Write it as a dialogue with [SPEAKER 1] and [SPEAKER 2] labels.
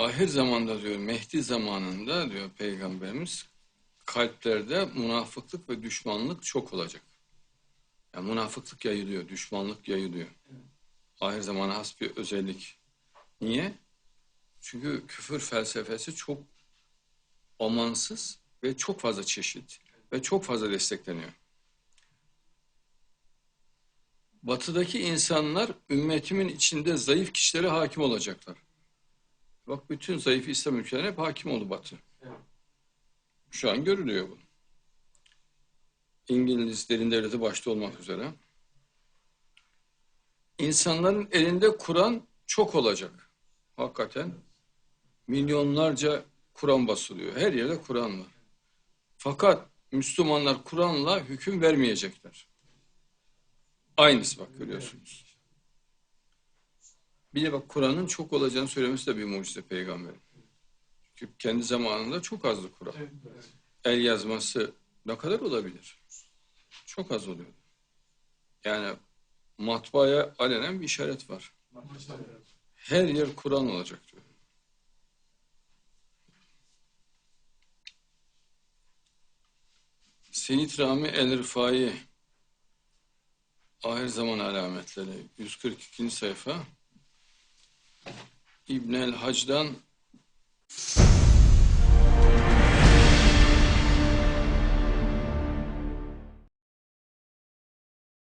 [SPEAKER 1] ahir zamanda diyor Mehdi zamanında diyor peygamberimiz kalplerde münafıklık ve düşmanlık çok olacak. Yani münafıklık yayılıyor, düşmanlık yayılıyor. Ahir zamana has bir özellik. Niye? Çünkü küfür felsefesi çok amansız ve çok fazla çeşit ve çok fazla destekleniyor. Batıdaki insanlar ümmetimin içinde zayıf kişilere hakim olacaklar. Bak bütün zayıf İslam ülkelerine hep hakim oldu Batı. Şu an görülüyor bu. İngiliz derin devleti başta olmak üzere. İnsanların elinde Kur'an çok olacak. Hakikaten milyonlarca Kur'an basılıyor. Her yerde Kur'an var. Fakat Müslümanlar Kur'an'la hüküm vermeyecekler. Aynısı bak görüyorsunuz. Bir de bak Kur'an'ın çok olacağını söylemesi de bir mucize peygamberin. Çünkü kendi zamanında çok azdı Kur'an. El yazması ne kadar olabilir? Çok az oluyor. Yani matbaaya alenen bir işaret var. Her yer Kur'an olacak diyor. Seyit Rami El-Rifai Ahir Zaman Alametleri 142. sayfa İbn el Hac'dan